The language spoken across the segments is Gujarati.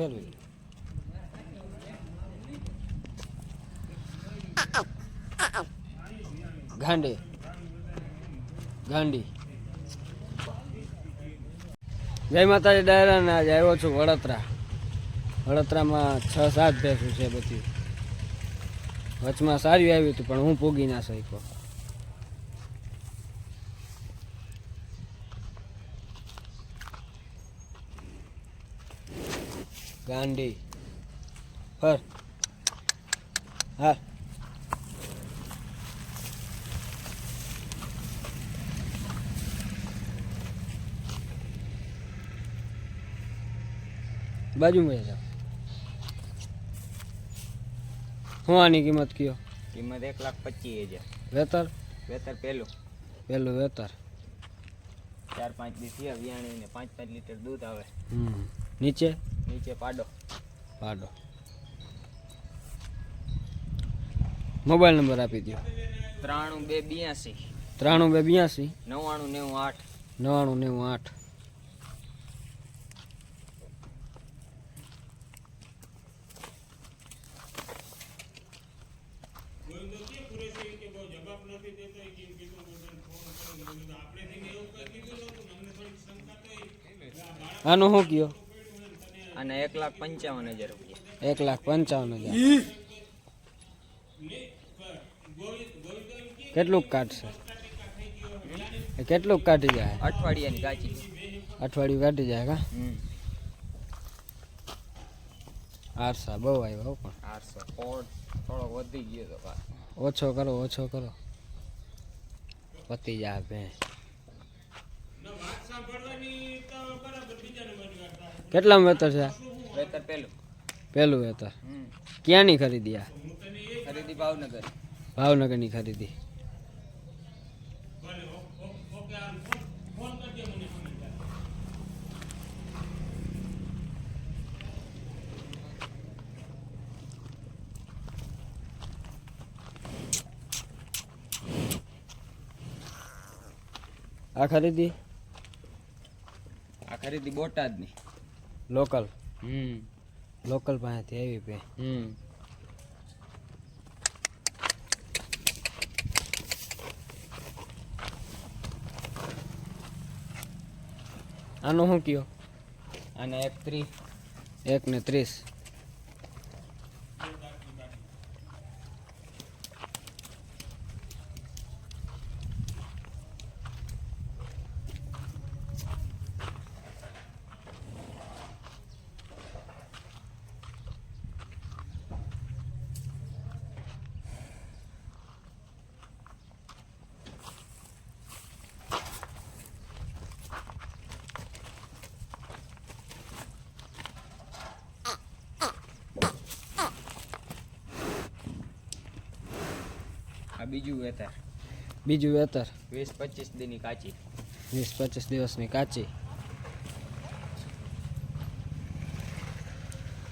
ફેરવી ગાંડી ગાંડી જય માતાજી, ડાયરા ને આજે આવ્યો છું વડોદરા. વડોદરામાં છ સાત ભેંસું છે બધી. વચમાં સારી આવી હતી, પણ હું પૂગી ના શક્યો. ગાંડી ફર હા બાજુમાં જાઓ શું આની કિંમત કયો કિંમત એક લાખ પચીસ હજાર વેતર વેતર પહેલું પેલું વેતર ચાર પાંચ દી થયા વિયાણી ને પાંચ પાંચ લીટર દૂધ આવે હમ નીચે નીચે પાડો. પાડો. મોબાઈલ નંબર આપી દો ત્રાણું બે બ્યાસી. ત્રાણું બે બ્યાસી. નવ્વાણું નેવું આઠ. નવ્વાણું નેવું આઠ. આનું શું કયો? અને એક લાખ પંચાવન હજાર રૂપિયા. એક લાખ પંચાવન હજાર. કેટલુંક કાઢશે? કેટલું કાઢી જાય? અઠવાડિયાની કાચી અઠવાડિયું કાઢી જાય કા? આરસા બહુ આવ્યો પણ. આરસા થોડો વધી ગયો તો. ઓછો કરો ઓછો કરો. પતી જાય ભે કેટલા વેતર છે? વેતર પહેલું પહેલું વેતર. ક્યાંની ખરીદી આ? ખરીદી ભાવનગર. ભાવનગરની ખરીદી. આ ખરીદી? આ ખરીદી બોટાદની. લોકલ. હમ. લોકલ પાસેથી આવી પે. હમ. આનું શું કયો? આને એક ત્રીસ. એક ને ત્રીસ. આ બીજું વેતર. બીજું વેતર. વીસ પચીસ દીની કાચી. વીસ પચીસ દિવસની કાચી.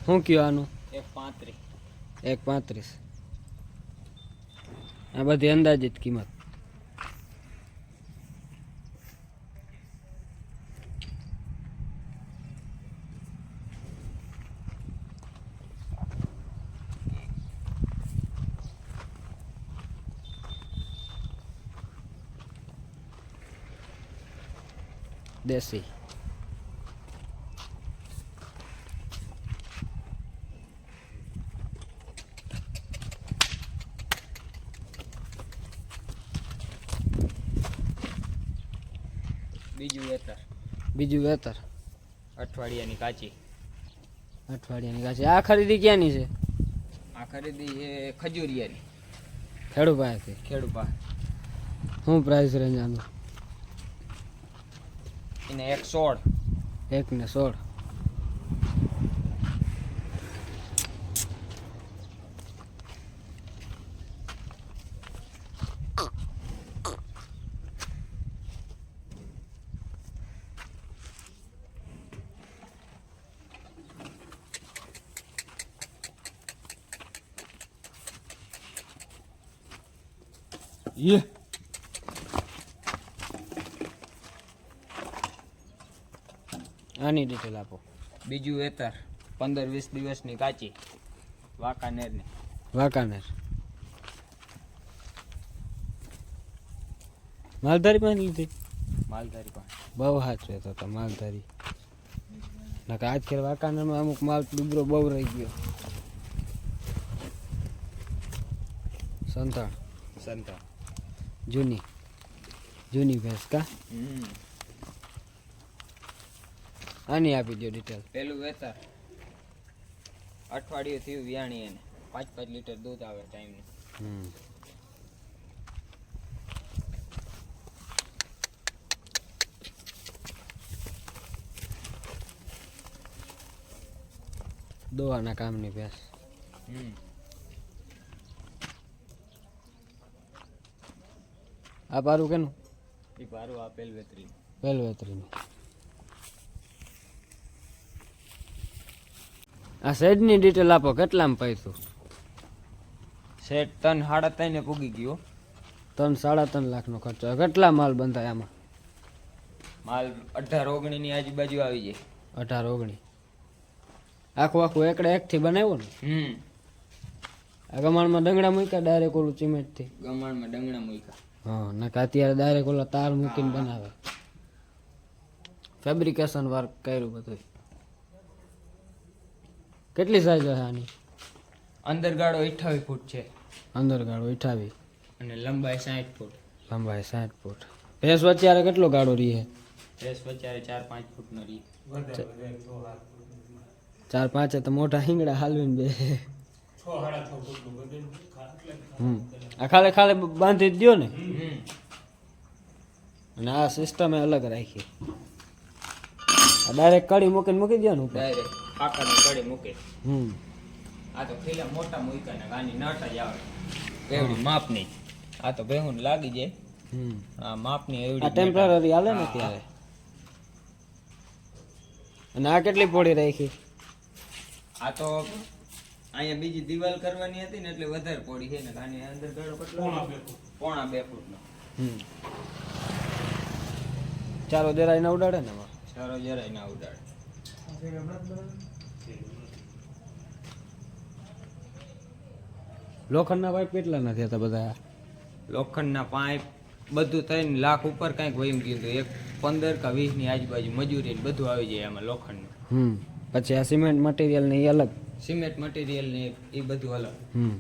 શું કયો આનું? એક પાંત્રીસ. એક પાંત્રીસ. આ બધી અંદાજિત કિંમત. દેશી. બીજું વેતર. બીજું વેતર. અઠવાડિયાની કાચી. અઠવાડિયાની કાચી. આ ખરીદી ક્યાંની છે? આ ખરીદી એ ખજૂરિયાની. ખેડૂ પાસેથી. ખેડૂ પાસે. શું પ્રાઇસ રેન્જ આનું? એને એક સોળ એક ને સોળ યે આની ડિટેલ આપો. બીજું વેતર પંદર વીસ દિવસની કાચી વાંકાનેરની. વાંકાનેર. માલધારી પણ લીધી? માલધારી પણ. બહુ સાચું તો તો માલધારી. નકર આજકાલ વાંકાનેરમાં અમુક માલ ડુબરો બહુ રહી ગયો. સંતાણ. સંતાણ. જૂની. જૂની ભેંસ કા? હમ. આની આપી દો ડિટેલ પેલું વેતર. અઠવાડિયું થયું વિયાણી એને. પાંચ પાંચ લીટર દૂધ આવે ટાઈમનું હમ. દોવાના કામની ભેંસ. હમ. આ પારું કેનું? એ પારું આપેલ વેતરી વેલવેતરીનું. આ શેડની ડિટેલ આપો કેટલામાં પૈસું? શેઠ ત્રણ સાડા ત્રણે પૂગી ગયો. ત્રણ સાડા ત્રણ લાખનો ખર્ચો. કેટલા માલ બંધાય આમાં? માલ અઢાર ઓગણી ની આજુબાજુ આવી જાય. અઢાર ઓગણી. આખું આખું એકડે એકથી બનાવ્યું ને? હમ. આ ગમાણમાં ડંગડા મૂક્યા ડાયરેક્ટ ઓલું સિમેન્ટથી ગમાણમાં ડંગણા મૂક્યા. હા નકા અત્યારે ડાયરેક્ટ ઓલા તાર મૂકીને બનાવે. ફેબ્રિકેશન વર્ક કર્યું બધું કેટલી સાઈઝ હશે આની? અંદર ગાળો અઠાવીસ ફૂટ છે. અંદર ગાળો અઠાવી અને લંબાઈ સાઠ ફૂટ. લંબાઈ સાઠ ફૂટ. ભેંસ વચ્ચે કેટલો ગાળો રહી ભેંસ વચ્ચે ચાર પાંચ ફૂટ નો રી ચાર પાંચે તો મોટા હિંગડા હાલવીને બે. હમ. આ ખાલે ખાલે બાંધી જ દ્યો ને? હમ. અને આ સિસ્ટમ અલગ રાખી. આ ડાયરેક્ટ કડી મૂકીને મૂકી દો ને ડાયરેક્ટ આકારની કડી મૂકે. હમ. આ તો પેલા મોટા મૂક્યા ને આની નટ જ આવે. એવડી માપની આ તો બેહુન લાગી જાય. હમ. આ માપની આ એવડી ટેમ્પરરી હાલે ને ત્યારે. અને આ કેટલી પોડી રાખી? આ તો અહીંયા બીજી દિવાલ કરવાની હતી ને એટલે વધારે પોડી છે ને આની અંદર ગળો કેટલો પોણા બે ફૂટ. નો હમ. ચાલો જરાય ના ઉડાડે ને ચારો જરાય ના ઉડાડે. લોખંડના પાઇપ કેટલા નથી હતા બધા? લોખંડના પાઇપ બધું થઈને લાખ ઉપર કાંઈક વહીમ ગયું હતું. એક પંદર કે વીસની આજુબાજુ મજૂરી ને બધું આવી જાય આમાં લોખંડનું. હમ. પછી આ સિમેન્ટ મટીરિયલ ને એ અલગ? સિમેન્ટ મટીરિયલ ને એ બધું અલગ. હમ.